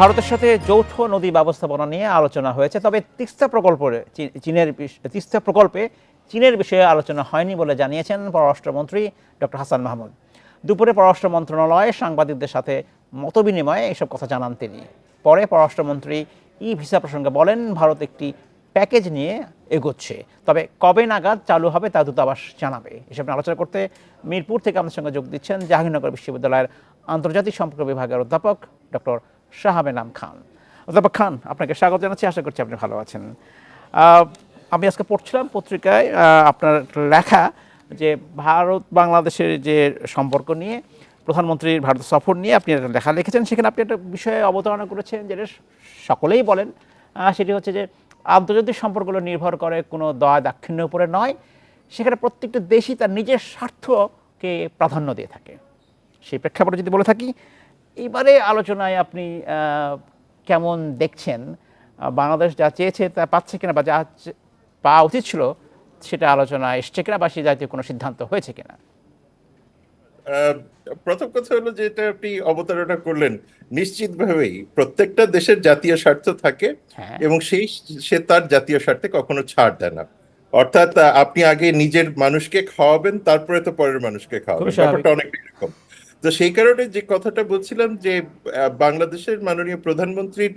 ভারতের সাথে যৌথ নদী ব্যবস্থাপনা নিয়ে আলোচনা হয়েছে, তবে তিস্তা প্রকল্পে চীনের তিস্তা প্রকল্পে চীনের বিষয়ে আলোচনা হয়নি বলে জানিয়েছেন পররাষ্ট্রমন্ত্রী ডক্টর হাসান মাহমুদ। দুপুরে পররাষ্ট্র মন্ত্রণালয়ে সাংবাদিকদের সাথে মতবিনিময়ে এসব কথা জানান তিনি। পরে পররাষ্ট্রমন্ত্রী ই ভিসা প্রসঙ্গে বলেন, ভারত একটি প্যাকেজ নিয়ে এগোচ্ছে, তবে কবে নাগাদ চালু হবে তা দূতাবাস জানাবে। এসব নিয়ে আলোচনা করতে মিরপুর থেকে আমাদের সঙ্গে যোগ দিচ্ছেন জাহাঙ্গীরনগর বিশ্ববিদ্যালয়ের আন্তর্জাতিক সম্পর্ক বিভাগের অধ্যাপক ডক্টর শাহাব এনাম খান। অধ্যাপক খান, আপনাকে স্বাগত জানাচ্ছি, আশা করছি আপনি ভালো আছেন। আমি আজকে পড়ছিলাম পত্রিকায় আপনার লেখা যে ভারত বাংলাদেশের যে সম্পর্ক নিয়ে প্রধানমন্ত্রীর ভারত সফর নিয়ে আপনি একটা লেখা লিখেছেন, সেখানে আপনি একটা বিষয়ে অবতারণা করেছেন যেটা সকলেই বলেন। সেটি হচ্ছে যে, আন্তর্জাতিক সম্পর্কগুলো নির্ভর করে কোনো দয়া দাক্ষিণ্যের উপরে নয়, সেখানে প্রত্যেকটা দেশই তার নিজের স্বার্থকে প্রাধান্য দিয়ে থাকে। সেই প্রেক্ষাপটে যদি বলে থাকি এবারে আলোচনায় আপনি কেমন দেখছেন? বাংলাদেশ যা চেয়েছে তা পাচ্ছে কিনা বা যা পাওয়া উচিত ছিল সেটা আলোচনা এসছে কিনা বা সে জাতীয় কোনো সিদ্ধান্ত হয়েছে কিনা? প্রথম কথা হলো যে এটা আপনি অবতারণা করলেন। নিশ্চিতভাবেই প্রত্যেকটা দেশের জাতীয় স্বার্থ থাকে হ্যাঁ। এবং সেই সে তার জাতীয় স্বার্থে কখনো ছাড় দেয় না। অর্থাৎ আপনি আগে নিজের মানুষকে খাওয়াবেন তারপরে তো পরের মানুষকে খাওয়াবেন। ব্যাপারটা অনেক তো সেই কারণে যে কথাটা বলছিলাম যে বাংলাদেশের মাননীয় প্রধানমন্ত্রীর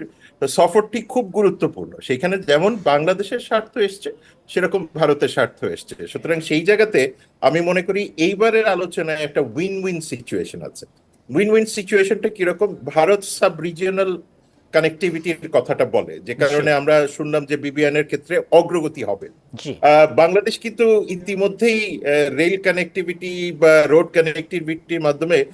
সফরটি খুব গুরুত্বপূর্ণ। সেখানে যেমন বাংলাদেশের স্বার্থ এসছে, সেরকম ভারতের স্বার্থ এসছে। সুতরাং সেই জায়গাতে আমি মনে করি এইবারের আলোচনায় একটা উইন উইন সিচুয়েশন আছে। উইন উইন সিচুয়েশনটা কীরকম? ভারত সাব রিজিয়নাল কানেক্টিভিটির কথাটা বলে যে কারণে আমরা শুনলাম যে বিবিআনের ক্ষেত্রে অগ্রগতি হবে। বাংলাদেশ কিন্তু ইতিমধ্যেই রেল কানেক্টিভিটি বা রোড কানেক্টিভিটির মাধ্যমে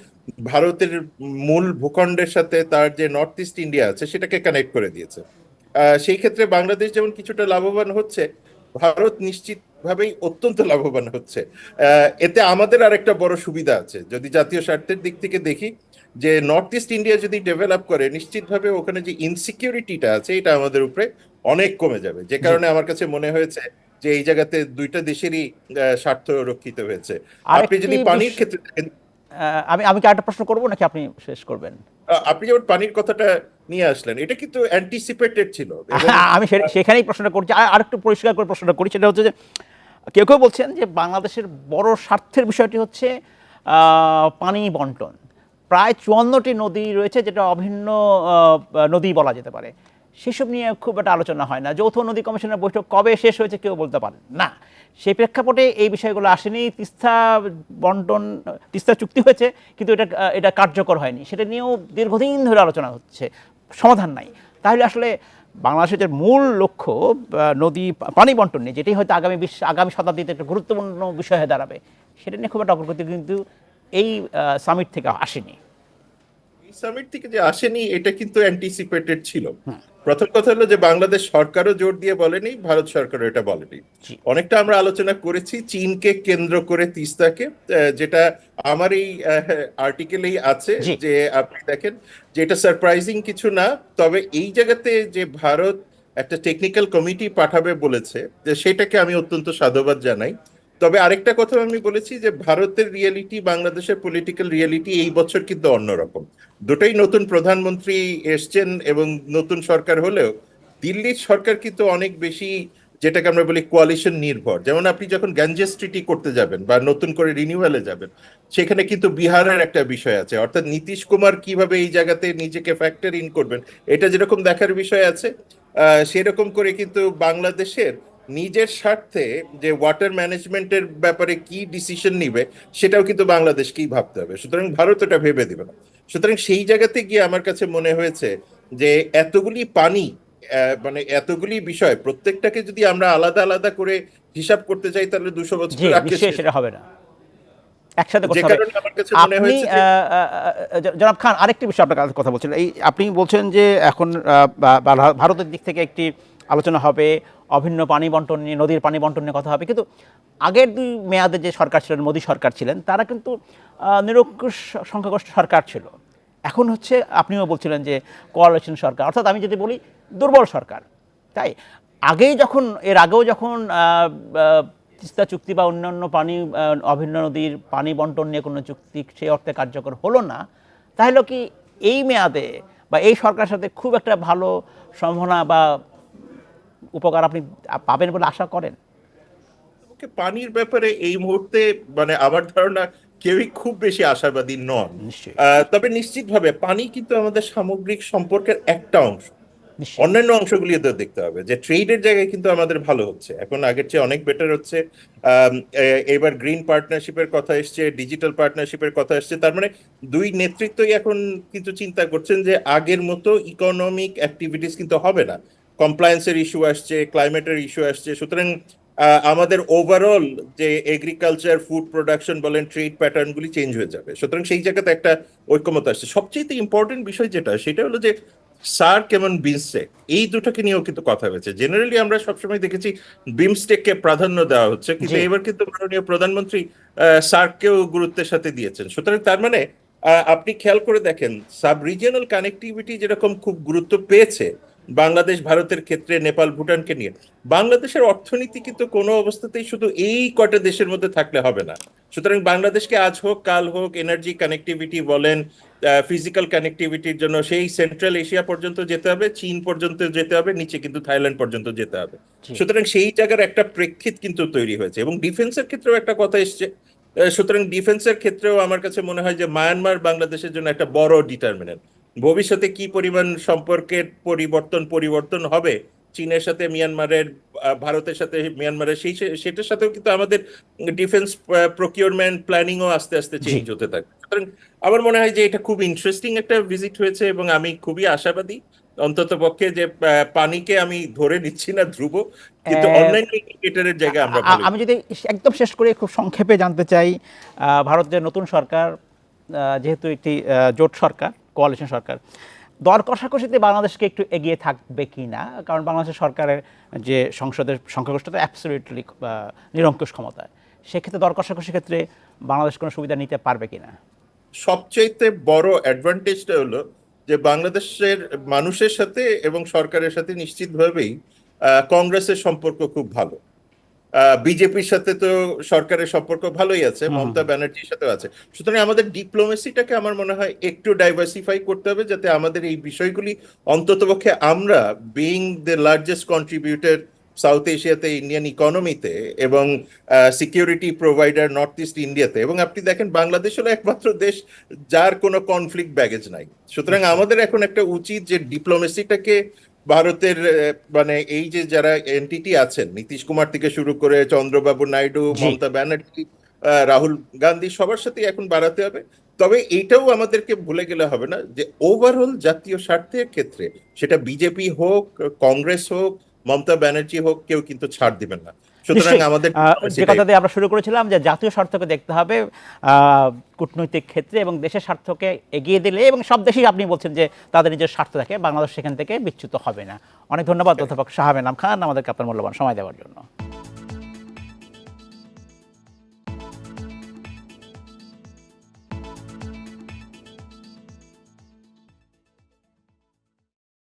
ভারতের মূল ভূখণ্ডের সাথে তার যে নর্থ ইস্ট ইন্ডিয়া আছে সেটাকে কানেক্ট করে দিয়েছে। আহ, সেই ক্ষেত্রে বাংলাদেশ যেমন কিছুটা লাভবান হচ্ছে ভারত নিশ্চিতভাবেই অত্যন্ত লাভবান হচ্ছে। আহ, এতে আমাদের আরেকটা বড় সুবিধা আছে। যদি জাতীয় স্বার্থের দিক থেকে দেখি যে নর্থ ইস্ট ইন্ডিয়া যদি ডেভেলপ করে নিশ্চিতভাবে ওখানে যে ইনসিকিউরিটিটা আছে এটা আমাদের উপরে অনেক কমে যাবে। যে কারণে আমার কাছে মনে হয়েছে যে এই জায়গাতে দুইটা দেশেরই স্বার্থ রক্ষিত হয়েছে। আপনি যদি পানির ক্ষেত্রে আমি আমি কি একটা প্রশ্ন করব নাকি আপনি শেষ করবেন? আপনি যেমন পানির কথাটা নিয়ে আসলেন এটা কিন্তু অ্যান্টিসিপেটেড ছিল। আমি সেখানেই প্রশ্নটা করছি। আর একটু পরিষ্কার করে প্রশ্নটা করি সেটা হচ্ছে যে কেউ কেউ বলছেন যে বাংলাদেশের বড় স্বার্থের বিষয়টি হচ্ছে আহ, পানি বন্টন। প্রায় চুয়ান্নটি নদী রয়েছে যেটা অভিন্ন নদী বলা যেতে পারে। সেসব নিয়ে খুব একটা আলোচনা হয় না। যৌথ নদী কমিশনের বৈঠক কবে শেষ হয়েছে কেউ বলতে পারেন না। সেই প্রেক্ষাপটে এই বিষয়গুলো আসেনি। তিস্তা বন্টন, তিস্তা চুক্তি হয়েছে, কিন্তু এটা এটা কার্যকর হয়নি। সেটা নিয়েও দীর্ঘদিন ধরে আলোচনা হচ্ছে। সমাধান নাই। তাহলে আসলে বাংলাদেশের যে মূল লক্ষ্য নদী, পানি বন্টন নিয়ে যেটি হয়তো আগামী বিশ্ব, আগামী শতাব্দীতে একটা গুরুত্বপূর্ণ বিষয় হয়ে দাঁড়াবে, সেটা নিয়ে খুব একটা অগ্রগতি কিন্তু এই সামিট থেকে আসেনি। সামিট থেকে যে আসেনি এটা কিন্তু অ্যান্টিসিপেটেড ছিল। প্রথম কথা হলো যে বাংলাদেশ সরকারও জোর দিয়ে বলেনি ভারত সরকারও এটা বলেনি। অনেকটা আমরা আলোচনা করেছি চীনকে কেন্দ্র করে তিস্তাকে যেটা আমার এই আর্টিকেলেই আছে যে আপনি দেখেন যে এটা সারপ্রাইজিং কিছু না তবে এই জায়গাতে যে ভারত একটা টেকনিক্যাল কমিটি পাঠাবে বলেছে যে সেটাকে আমি অত্যন্ত সাধুবাদ জানাই। তবে আরেকটা কথা আমি বলেছি যে ভারতের রিয়েলিটি বাংলাদেশের পলিটিক্যাল রিয়েলিটি এই বছর কিন্তু অন্যরকম। দুটোই নতুন প্রধানমন্ত্রী এসছেন এবং নতুন সরকার হলেও দিল্লির সরকার কিন্তু অনেক বেশি যেটাকে আমরা বলি কোয়ালিশন নির্ভর। যেমন আপনি যখন গ্যাঞ্জেস ট্রিটি করতে যাবেন বা নতুন করে রিনিউয়ালে যাবেন, সেখানে কিন্তু বিহারের একটা বিষয় আছে। অর্থাৎ নীতিশ কুমার কীভাবে এই জায়গাতে নিজেকে ফ্যাক্টর ইন করবেন, এটা যেরকম দেখার বিষয় আছে সেরকম করে কিন্তু বাংলাদেশের নিজের স্বার্থে যে ওয়াটার ম্যানেজমেন্টের ব্যাপারে কি ডিসিশন নিবে সেটাও কিন্তু বাংলাদেশকেই ভাবতে হবে। সুতরাং ভারত এটা ভেবে দিবে না। সুতরাং সেই জায়গাতে গিয়ে আমার কাছে মনে হয়েছে যে এতগুলি পানি মানে এতগুলি বিষয় প্রত্যেকটাকে যদি আমরা আলাদা আলাদা করে হিসাব করতে চাই তাহলে দুশো বছর। সেটা হবে না। একসাথে করতে হবে। মনে আপনি জনাব খান আরেকটি বিষয় আপনার কথা বলছিলেন। এই আপনি বলছেন যে এখন ভারতের দিক থেকে একটি আলোচনা হবে, অভিন্ন পানি বন্টন নিয়ে, নদীর পানি বন্টন নিয়ে কথা হবে। কিন্তু আগের দুই মেয়াদে যে সরকার ছিলেন, মোদী সরকার ছিলেন, তারা কিন্তু নিরঙ্কুশ সংখ্যাগরিষ্ঠ সরকার ছিল। এখন হচ্ছে আপনিও বলছিলেন যে কোয়ালিশন সরকার। অর্থাৎ আমি যদি বলি, দুর্বল সরকার। তাই? আগেই যখন, এর আগেও যখন তিস্তা চুক্তি বা অন্যান্য পানি অভিন্ন নদীর পানি বন্টন নিয়ে কোনো চুক্তি সেই অর্থে কার্যকর হলো না, তাহলে কি এই মেয়াদে বা এই সরকারের সাথে খুব একটা ভালো সম্ভাবনা বা উপকার আপনি পাবেন বলে আশা করেন? পানির ব্যাপারে এই মুহূর্তে মানে আমার ধারণা কেউই খুব বেশি আশাবাদী নন। তবে নিশ্চিতভাবে পানি কিন্তু আমাদের সামগ্রিক সম্পর্কের একটা অংশ। অন্যান্য অংশগুলিও তো দেখতে হবে যে ট্রেডের জায়গায় কিন্তু আমাদের ভালো হচ্ছে। এখন আগের চেয়ে অনেক বেটার হচ্ছে। এবার গ্রিন পার্টনারশিপের কথা এসছে ডিজিটাল পার্টনারশিপের কথা এসছে। তার মানে দুই নেতৃত্বই এখন কিন্তু চিন্তা করছেন যে আগের মতো ইকোনমিক অ্যাক্টিভিটিস কিন্তু হবে না। কমপ্লায়েন্সের ইস্যু আসছে ক্লাইমেটের ইস্যু আসছে। সুতরাং আমাদের ওভারঅল যে এগ্রিকালচার ফুড প্রোডাকশন বলেন ট্রেড প্যাটার্নগুলি চেঞ্জ হয়ে যাবে। সুতরাং সেই জায়গাতে একটা ঐক্যমত আসছে। সবচেয়ে ইম্পর্টেন্ট বিষয় যেটা সেটা হলো যে সার্ক এবং বিমস্টেক এই দুটোকে নিয়েও কিন্তু কথা হয়েছে। জেনারেলি আমরা সবসময় দেখেছি বিমস্টেককে প্রাধান্য দেওয়া হচ্ছে কিন্তু এবার কিন্তু মাননীয় প্রধানমন্ত্রী আহ, সার্ককেও গুরুত্বের সাথে দিয়েছেন। সুতরাং তার মানে আহ, আপনি খেয়াল করে দেখেন সাব রিজিয়নাল কানেক্টিভিটি যেরকম খুব গুরুত্ব পেয়েছে বাংলাদেশ ভারতের ক্ষেত্রে নেপাল ভুটানকে নিয়ে। বাংলাদেশের অর্থনীতি কিন্তু কোনো অবস্থাতেই শুধু এই কটা দেশের মধ্যে থাকলে হবে না। সুতরাং বাংলাদেশকে আজ হোক কাল হোক এনার্জি কানেক্টিভিটি বলেন ফিজিক্যাল কানেক্টিভিটির জন্য সেই সেন্ট্রাল এশিয়া পর্যন্ত যেতে হবে চীন পর্যন্ত যেতে হবে নিচে কিন্তু থাইল্যান্ড পর্যন্ত যেতে হবে। সুতরাং সেই জায়গার একটা প্রেক্ষিত কিন্তু তৈরি হয়েছে এবং ডিফেন্সের ক্ষেত্রেও একটা কথা এসছে। সুতরাং ডিফেন্সের ক্ষেত্রেও আমার কাছে মনে হয় যে মায়ানমার বাংলাদেশের জন্য একটা বড় ডিটারমিনেন্ট ভবিষ্যতে কি পরিমাণ সম্পর্কের পরিবর্তন পরিবর্তন হবে? চীনের সাথে মিয়ানমারের ভারতের সাথে মিয়ানমারের সেই সেটার সাথেও কিন্তু আমাদের ডিফেন্স প্রকিউরমেন্ট প্ল্যানিংও আস্তে আস্তে। চেঞ্জ হতে থাকে। সুতরাং আমার মনে হয় যে এটা খুব ইন্টারেস্টিং একটা ভিজিট হয়েছে এবং আমি খুবই আশাবাদী। অন্তত পক্ষে যে পানিকে আমি ধরে নিচ্ছি না ধ্রুব কিন্তু অনলাইন ইন্ডিকেটরের জায়গায় আমরা আমি যদি একদম শেষ করে খুব সংক্ষেপে জানতে চাই আহ, ভারতের নতুন সরকার যেহেতু একটি জোট সরকার কোয়ালিশন সরকার। দর কষাকষিতে বাংলাদেশকে একটু এগিয়ে থাকবে কি না? কারণ বাংলাদেশের সরকারের যে সংসদের সংখ্যাগরিষ্ঠতা অ্যাবসলিউটলি নিরঙ্কুশ ক্ষমতা সেক্ষেত্রে দর কষাকষির ক্ষেত্রে বাংলাদেশ কোনো সুবিধা নিতে পারবে কি না? সবচাইতে বড় অ্যাডভান্টেজটা হলো যে বাংলাদেশের মানুষের সাথে এবং সরকারের সাথে নিশ্চিতভাবেই কংগ্রেসের সম্পর্ক খুব ভালো। বিজেপির সাথে তো সরকারের সম্পর্ক ভালোই আছে মমতা ব্যানার্জির সাথেও আছে। সুতরাং আমাদের ডিপ্লোমেসিটাকে আমার মনে হয় একটু ডাইভার্সিফাই করতে হবে যাতে আমাদের এই বিষয়গুলি অন্ততপক্ষে আমরা being the largest contributor south এশিয়াতে ইন্ডিয়ান ইকোনমিতে এবং সিকিউরিটি প্রোভাইডার নর্থ ইস্ট ইন্ডিয়াতে এবং আপনি দেখেন বাংলাদেশ হলো একমাত্র দেশ যার কোনো কনফ্লিক্ট ব্যাগেজ নাই। সুতরাং আমাদের এখন একটা উচিত যে ডিপ্লোমেসিটাকে ভারতের মানে এই যে যারা এনটিটি আছেন নীতিশ কুমার থেকে শুরু করে চন্দ্রবাবু নাইডু মমতা ব্যানার্জি আহ, রাহুল গান্ধী সবার সাথে এখন বাড়াতে হবে। তবে এইটাও আমাদেরকে ভুলে গেলে হবে না যে ওভারঅল জাতীয় স্বার্থের ক্ষেত্রে সেটা বিজেপি হোক কংগ্রেস হোক মমতা ব্যানার্জি হোক কেউ কিন্তু ছাড় দিবেন না। সুতরাং আমাদের যে কথা দিয়ে আমরা শুরু করেছিলাম যে জাতীয় স্বার্থকে দেখতে হবে আহ, কূটনৈতিক ক্ষেত্রে এবং দেশের স্বার্থকে এগিয়ে দিলে এবং সব দেশেই আপনি বলছেন যে তাদের নিজের স্বার্থ থাকে বাংলাদেশ সেখান থেকে বিচ্যুত হবে না। অনেক ধন্যবাদ অধ্যাপক শাহাবেন খান আমাদেরকে আপনার মূল্যবান সময় দেওয়ার জন্য।